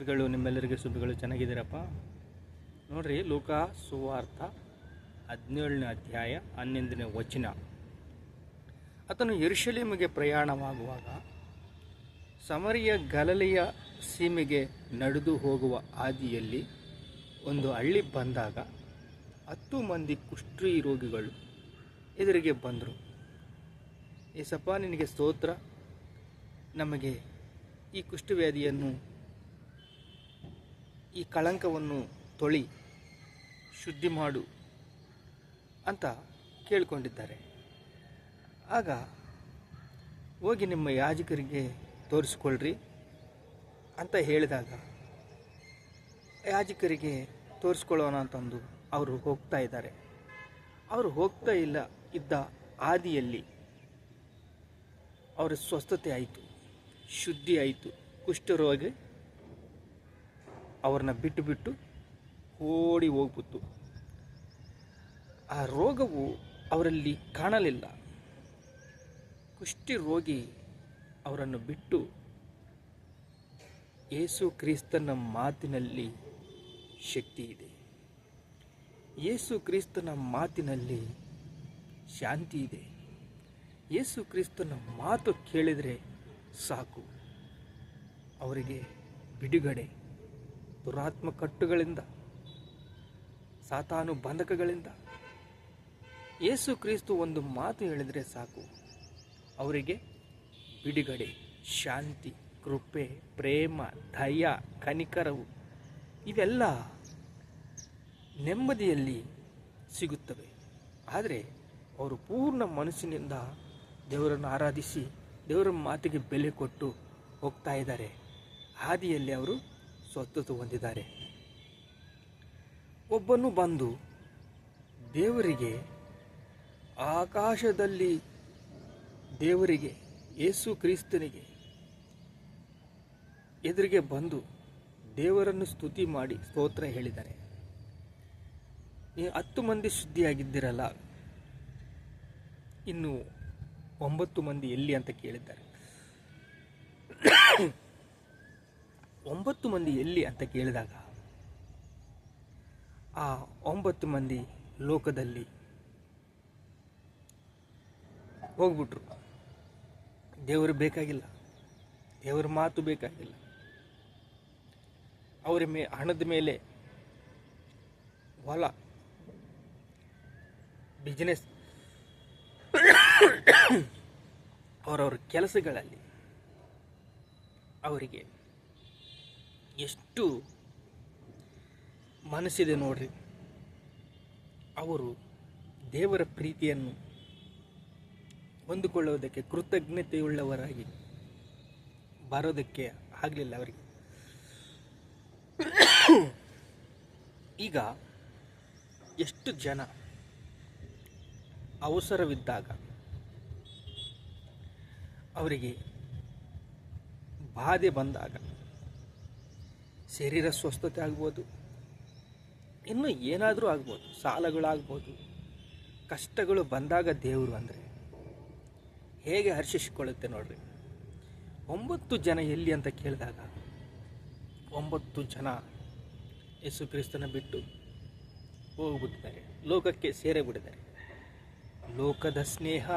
ಸುದ್ದಿಗಳು ನಿಮ್ಮೆಲ್ಲರಿಗೆ ಸುದ್ದಿಗಳು ಚೆನ್ನಾಗಿದ್ದೀರಪ್ಪ? ನೋಡ್ರಿ, ಲೋಕ ಸುವಾರ್ಥ ಹದಿನೇಳನೇ ಅಧ್ಯಾಯ ಹನ್ನೊಂದನೇ ವಚನ. ಆತನು ಯೆರೂಸಲೇಮಿಗೆ ಪ್ರಯಾಣವಾಗುವಾಗ ಸಮರಿಯ ಗಲಲೆಯ ಸೀಮೆಗೆ ನಡೆದು ಹೋಗುವ ಹಾದಿಯಲ್ಲಿ ಒಂದು ಹಳ್ಳಿ ಬಂದಾಗ ಹತ್ತು ಮಂದಿ ಕುಷ್ಠಿ ರೋಗಿಗಳು ಎದುರಿಗೆ ಬಂದರು. ಏಸಪ್ಪ, ನಿನಗೆ ಸ್ತೋತ್ರ. ನಮಗೆ ಈ ಕುಷ್ಠವ್ಯಾಧಿಯನ್ನು ಈ ಕಳಂಕವನ್ನು ತೊಳಿ, ಶುದ್ಧಿ ಮಾಡು ಅಂತ ಕೇಳಿಕೊಂಡಿದ್ದಾರೆ. ಆಗ ಹೋಗಿ ನಿಮ್ಮ ಯಾಜಕರಿಗೆ ತೋರಿಸ್ಕೊಳ್ರಿ ಅಂತ ಹೇಳಿದಾಗ ಯಾಜಕರಿಗೆ ತೋರಿಸ್ಕೊಳ್ಳೋಣ ಅಂತಂದು ಅವರು ಹೋಗ್ತಾ ಇದ್ದಾರೆ. ಅವರು ಹೋಗ್ತಾ ಇಲ್ಲ, ಇದ್ದ ಆದಿಯಲ್ಲಿ ಅವರ ಸ್ವಸ್ಥತೆ ಆಯಿತು, ಶುದ್ಧಿ ಆಯಿತು, ಕುಷ್ಠರೋಗಿ ಅವ್ರನ್ನ ಬಿಟ್ಟು ಬಿಟ್ಟು ಓಡಿ ಹೋಗ್ಬಿತ್ತು ಆ ರೋಗವು ಅವರಲ್ಲಿ ಕಾಣಲಿಲ್ಲ. ಕುಷ್ಠಿ ರೋಗಿ ಅವರನ್ನು ಬಿಟ್ಟು ಯೇಸು ಕ್ರಿಸ್ತನ ಮಾತಿನಲ್ಲಿ ಶಕ್ತಿ ಇದೆ. ಯೇಸು ಕ್ರಿಸ್ತನ ಮಾತಿನಲ್ಲಿ ಶಾಂತಿ ಇದೆ. ಯೇಸು ಕ್ರಿಸ್ತನ ಮಾತು ಕೇಳಿದರೆ ಸಾಕು. ಅವರಿಗೆ ಬಿಡುಗಡೆ. ದುರಾತ್ಮ ಕಟ್ಟುಗಳಿಂದ ಸಾತಾನು ಬಂಧಕಗಳಿಂದ, ಯೇಸು ಕ್ರಿಸ್ತು ಒಂದು ಮಾತು ಹೇಳಿದರೆ ಸಾಕು. ಅವರಿಗೆ ಬಿಡುಗಡೆ, ಶಾಂತಿ, ಕೃಪೆ, ಪ್ರೇಮ, ದಯ, ಕನಿಕರವು ಇವೆಲ್ಲ ನೆಮ್ಮದಿಯಲ್ಲಿ ಸಿಗುತ್ತವೆ. ಆದರೆ ಅವರು ಪೂರ್ಣ ಮನಸ್ಸಿನಿಂದ ದೇವರನ್ನು ಆರಾಧಿಸಿ ದೇವರ ಮಾತಿಗೆ ಬೆಲೆ ಕೊಟ್ಟು ಹೋಗ್ತಾ ಇದ್ದಾರೆ. ಹಾದಿಯಲ್ಲಿ ಅವರು ಸ್ವಸ್ಥತೆ ಹೊಂದಿದ್ದಾರೆ ಒಬ್ಬನು ಬಂದು ದೇವರಿಗೆ ಆಕಾಶದಲ್ಲಿ ದೇವರಿಗೆ ಯೇಸು ಕ್ರಿಸ್ತನಿಗೆ ಎದುರಿಗೆ ಬಂದು ದೇವರನ್ನು ಸ್ತುತಿ ಮಾಡಿ ಸ್ತೋತ್ರ ಹೇಳಿದ್ದಾರೆ. ನೀವು ಹತ್ತು ಮಂದಿ ಶುದ್ಧಿಯಾಗಿದ್ದಿರಲ್ಲ, ಇನ್ನು ಒಂಬತ್ತು ಮಂದಿ ಎಲ್ಲಿ ಅಂತ ಕೇಳಿದ್ದಾರೆ. ಒಂಬತ್ತು ಮಂದಿ ಎಲ್ಲಿ ಅಂತ ಕೇಳಿದಾಗ, ಆ ಒಂಬತ್ತು ಮಂದಿ ಲೋಕದಲ್ಲಿ ಹೋಗ್ಬಿಟ್ರು. ದೇವರು ಬೇಕಾಗಿಲ್ಲ, ದೇವರ ಮಾತು ಬೇಕಾಗಿಲ್ಲ. ಅವರ ಮೇ, ಹಣದ ಮೇಲೆ ಹೊಲ ಬಿಸ್ನೆಸ್ ಅವರವ್ರ ಕೆಲಸಗಳಲ್ಲಿ ಅವರಿಗೆ ಎಷ್ಟು ಮನಸ್ಸಿದೆ ನೋಡ್ರಿ. ಅವರು ದೇವರ ಪ್ರೀತಿಯನ್ನು ಹೊಂದಿಕೊಳ್ಳುವುದಕ್ಕೆ ಕೃತಜ್ಞತೆಯುಳ್ಳವರಾಗಿ ಬರೋದಕ್ಕೆ ಆಗಲಿಲ್ಲ ಅವರಿಗೆ. ಈಗ ಎಷ್ಟು ಜನ ಅವಸರವಿದ್ದಾಗ ಅವರಿಗೆ ಬಾಧೆ ಬಂದಾಗ ಶರೀರ ಸ್ವಸ್ಥತೆ ಆಗ್ಬೋದು. ಇನ್ನು ಏನಾದರೂ ಆಗ್ಬೋದು. ಸಾಲಗಳಾಗ್ಬೋದು. ಕಷ್ಟಗಳು ಬಂದಾಗ ದೇವರು ಅಂದರೆ ಹೇಗೆ ಹರ್ಷಿಸಿಕೊಳ್ಳುತ್ತೆ ನೋಡ್ರಿ. ಒಂಬತ್ತು ಜನ ಎಲ್ಲಿ ಅಂತ ಕೇಳಿದಾಗ ಒಂಬತ್ತು ಜನ ಯೇಸು ಕ್ರಿಸ್ತನ ಬಿಟ್ಟು ಹೋಗ್ಬಿಟ್ಟಿದ್ದಾರೆ. ಲೋಕಕ್ಕೆ ಸೇರೇ ಲೋಕದ ಸ್ನೇಹ,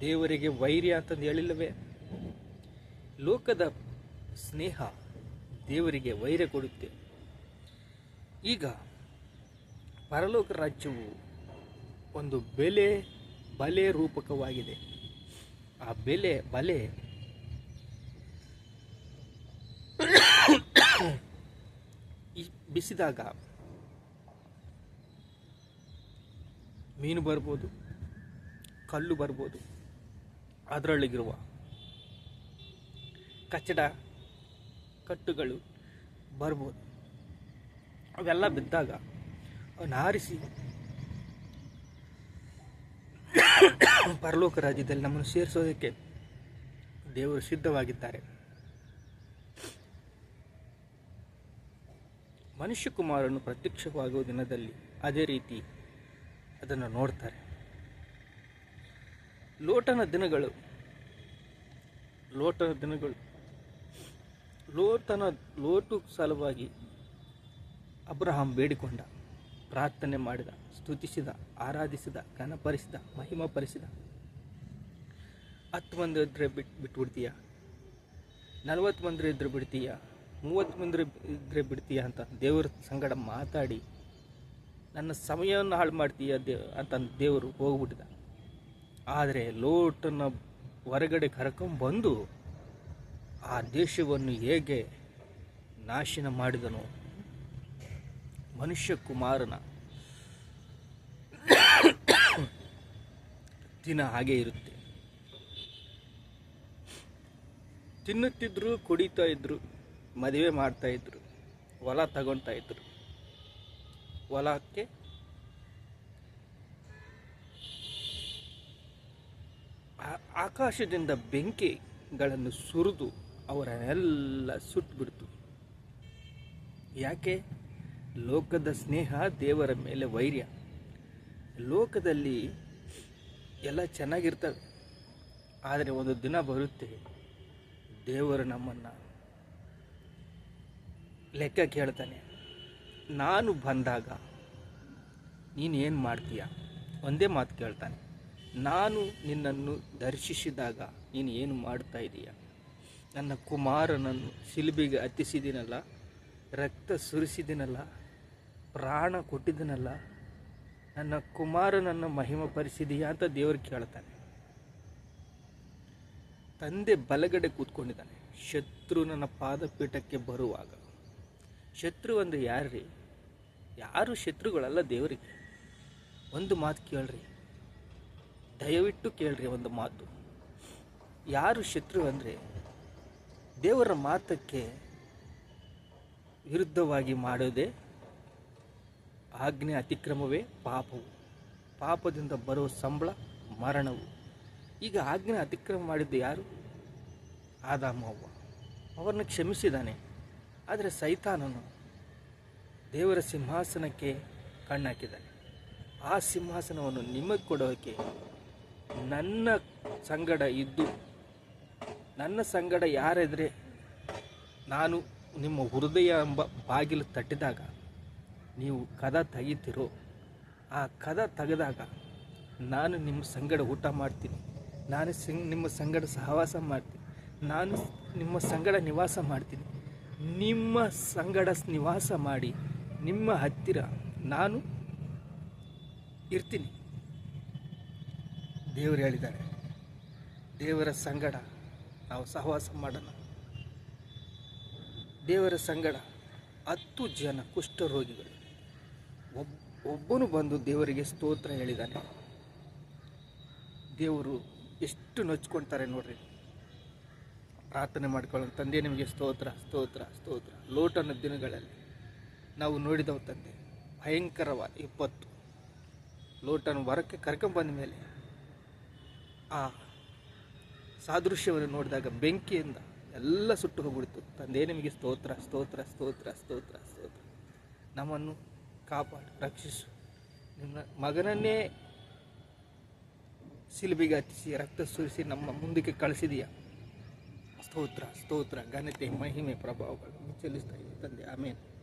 ದೇವರಿಗೆ ವೈರ್ಯ ಅಂತಂದು ಹೇಳಿಲ್ಲವೇ? ಲೋಕದ ಸ್ನೇಹ ದೇವರಿಗೆ ವೈರ್ಯ ಕೊಡುತ್ತೆ. ಈಗ ಪರಲೋಕ ರಾಜ್ಯವು ಒಂದು ಬೆಲೆ, ಬಲೆ ರೂಪಕವಾಗಿದೆ. ಆ ಬೆಲೆ, ಬಲೆ ಬಿಸಿದಾಗ ಮೀನು ಬರ್ಬೋದು, ಕಲ್ಲು ಬರ್ಬೋದು. ಅದರೊಳಗಿರುವ ಕಚ್ಚಡ ಕಟ್ಟುಗಳು ಬರ್ಬೋದು. ಅವೆಲ್ಲ ಬಿದ್ದಾಗ ಅವನ್ನ ಆರಿಸಿ ಪರಲೋಕ ರಾಜ್ಯದಲ್ಲಿ ನಮ್ಮನ್ನು ಸೇರಿಸೋದಕ್ಕೆ ದೇವರು ಸಿದ್ಧವಾಗಿದ್ದಾರೆ. ಮನುಷ್ಯ ಕುಮಾರನು ಪ್ರತ್ಯಕ್ಷವಾಗುವ ದಿನದಲ್ಲಿ ಅದೇ ರೀತಿ ಅದನ್ನು ನೋಡ್ತಾರೆ. ಲೋಟನ ದಿನಗಳು ಲೋಟನ ದಿನಗಳು ಲೋಟನ ಲೋಟು ಸಲುವಾಗಿ ಅಬ್ರಹಾಂ ಬೇಡಿಕೊಂಡ, ಪ್ರಾರ್ಥನೆ ಮಾಡಿದ, ಸ್ತುತಿಸಿದ, ಆರಾಧಿಸಿದ, ಘನಪರಿಸಿದ, ಮಹಿಮಪರಿಸಿದ. ಹತ್ತು ಮಂದಿ ಇದ್ದರೆ ಬಿಟ್ಟು ಬಿಟ್ಬಿಡ್ತೀಯ? ನಲ್ವತ್ತು ಮಂದಿ ಇದ್ರೆ ಬಿಡ್ತೀಯ? ಮೂವತ್ತು ಮಂದಿ ಇದ್ರೆ ಬಿಡ್ತೀಯ ಅಂತ ದೇವರ ಸಂಗಡ ಮಾತಾಡಿ, ನನ್ನ ಸಮಯವನ್ನು ಹಾಳು ಮಾಡ್ತೀಯ ದೇ, ಅಂತ ದೇವರು ಹೋಗ್ಬಿಟ್ಟಿದ. ಆದರೆ ಲೋಟನ ಹೊರಗಡೆ ಕರ್ಕೊಂಬಂದು ಆ ದೇಶವನ್ನು ಹೇಗೆ ನಾಶನ ಮಾಡಿದನು? ಮನುಷ್ಯ ಕುಮಾರನ ದಿನ ಹಾಗೆ ಇರುತ್ತೆ. ತಿನ್ನುತ್ತಿದ್ರು, ಕುಡಿತಾ ಇದ್ರು, ಮದುವೆ ಮಾಡ್ತಾ ಇದ್ರು, ಹೊಲ ತಗೊಳ್ತಾ ಇದ್ರು. ಹೊಲಕ್ಕೆ ಆಕಾಶದಿಂದ ಬೆಂಕಿಗಳನ್ನು ಸುರಿದು ಅವರನ್ನೆಲ್ಲ ಸುಟ್ಟುಬಿಡ್ತು ಯಾಕೆ? ಲೋಕದ ಸ್ನೇಹ ದೇವರ ಮೇಲೆ ವೈರ್ಯ. ಲೋಕದಲ್ಲಿ ಎಲ್ಲ ಚೆನ್ನಾಗಿರ್ತವೆ. ಆದರೆ ಒಂದು ದಿನ ಬರುತ್ತೆ, ದೇವರು ನಮ್ಮನ್ನು ಲೆಕ್ಕ ಕೇಳ್ತಾನೆ. ನಾನು ಬಂದಾಗ ನೀನು ಏನು ಮಾಡ್ತೀಯ? ಒಂದೇ ಮಾತು ಕೇಳ್ತಾನೆ. ನಾನು ನಿನ್ನನ್ನು ದರ್ಶಿಸಿದಾಗ ನೀನು ಏನು ಮಾಡ್ತಾ ಇದೀಯ? ನನ್ನ ಕುಮಾರನನ್ನು ಶಿಲ್ಬಿಗೆ ಹತ್ತಿಸಿದಿನಲ್ಲ, ರಕ್ತ ಸುರಿಸಿದಿನಲ್ಲ, ಪ್ರಾಣ ಕೊಟ್ಟಿದ್ದೀನಲ್ಲ ನನ್ನ ಕುಮಾರನನ್ನು ಮಹಿಮಪರಿಸಿದೀಯಾ ಅಂತ ದೇವರು ಕೇಳ್ತಾನೆ. ತಂದೆ ಬಲಗಡೆ ಕೂತ್ಕೊಂಡಿದ್ದಾನೆ. ಶತ್ರು ನನ್ನ ಪಾದಪೀಠಕ್ಕೆ ಬರುವಾಗ. ಶತ್ರು ಅಂದರೆ ಯಾರ್ರಿ? ಯಾರು ಶತ್ರುಗಳಲ್ಲ ದೇವರಿಗೆ? ಒಂದು ಮಾತು ಕೇಳ್ರಿ. ದಯವಿಟ್ಟು ಕೇಳ್ರಿ ಒಂದು ಮಾತು. ಯಾರು ಶತ್ರು ಅಂದರೆ ದೇವರ ಮಾತಕ್ಕೆ ವಿರುದ್ಧವಾಗಿ ಮಾಡೋದೇ ಆಜ್ಞೆ ಅತಿಕ್ರಮವೇ ಪಾಪವು. ಪಾಪದಿಂದ ಬರುವ ಸಂಬಳ ಮರಣವು. ಈಗ ಆಜ್ಞೆ ಅತಿಕ್ರಮ ಮಾಡಿದ್ದು ಯಾರು? ಆದಾಮ ಅವ್ವ ಅವರನ್ನು ಕ್ಷಮಿಸಿದ್ದಾನೆ ಆದರೆ ಸೈತಾನನು ದೇವರ ಸಿಂಹಾಸನಕ್ಕೆ ಕಣ್ಣಾಕಿದ್ದಾನೆ. ಆ ಸಿಂಹಾಸನವನ್ನು ನಿಮಗೆ ಕೊಡೋಕೆ ನನ್ನ ಸಂಗಡ ಇದ್ದು ನನ್ನ ಸಂಗಡ ಯಾರೆದ್ರೆ ನಾನು ನಿಮ್ಮ ಹೃದಯ ಎಂಬ ಬಾಗಿಲು ತಟ್ಟಿದಾಗ ನೀವು ಕದ ತೆಗಿತೀರೋ ಆ ಕದ ತೆಗೆದಾಗ ನಾನು ನಿಮ್ಮ ಸಂಗಡ ಊಟ ಮಾಡ್ತೀನಿ. ನಾನು ಸಿಂಗ್ ನಿಮ್ಮ ಸಂಗಡ ಸಹವಾಸ ಮಾಡ್ತೀನಿ. ನಾನು ನಿಮ್ಮ ಸಂಗಡ ನಿವಾಸ ಮಾಡ್ತೀನಿ. ನಿಮ್ಮ ಸಂಗಡ ನಿವಾಸ ಮಾಡಿ ನಿಮ್ಮ ಹತ್ತಿರ ನಾನು ಇರ್ತೀನಿ. ದೇವರು ಹೇಳಿದ್ದಾರೆ, ದೇವರ ಸಂಗಡ ನಾವು ಸಹವಾಸ ಮಾಡೋಣ. ದೇವರ ಸಂಗಡ ಹತ್ತು ಜನ ಕುಷ್ಠರೋಗಿಗಳು ಒಬ್, ಒಬ್ಬನು ಬಂದು ದೇವರಿಗೆ ಸ್ತೋತ್ರ ಹೇಳಿದ್ದಾನೆ ದೇವರು ಎಷ್ಟು ನೊಚ್ಕೊಳ್ತಾರೆ ನೋಡ್ರಿ. ಪ್ರಾರ್ಥನೆ ಮಾಡ್ಕೊಳ್ಳೋಣ, ತಂದೆ ನಿಮಗೆ ಸ್ತೋತ್ರ ಸ್ತೋತ್ರ ಸ್ತೋತ್ರ. ಲೋಟನ ದಿನಗಳಲ್ಲಿ ನಾವು ನೋಡಿದವು ತಂದೆ, ಭಯಂಕರವಾದ ಇಪ್ಪತ್ತು ಲೋಟನ ಹೊರಕ್ಕೆ ಕರ್ಕೊಂಬಂದ ಮೇಲೆ ಆ ಸಾದೃಶ್ಯವನ್ನು ನೋಡಿದಾಗ ಬೆಂಕಿಯಿಂದ ಎಲ್ಲ ಸುಟ್ಟು ಹೋಗ್ಬಿಡ್ತು. ತಂದೆ ನಿಮಗೆ ಸ್ತೋತ್ರ ಸ್ತೋತ್ರ ಸ್ತೋತ್ರ ಸ್ತೋತ್ರ ಸ್ತೋತ್ರ. ನಮ್ಮನ್ನು ಕಾಪಾಡು, ರಕ್ಷಿಸು. ನಿನ್ನ ಮಗನನ್ನೇ ಸಿಲುಬಿಗೆ ಹತ್ತಿಸಿ, ರಕ್ತ ಸುರಿಸಿ ನಮ್ಮ ಮುಂದಕ್ಕೆ ಕಳಿಸಿದೀಯ? ಸ್ತೋತ್ರ ಸ್ತೋತ್ರ. ಘನತೆ, ಮಹಿಮೆ ಪ್ರಭಾವಗಳನ್ನು ಚಲಿಸ್ತಾ ಇದ್ದೀವಿ ತಂದೆ. ಆಮೇಲೆ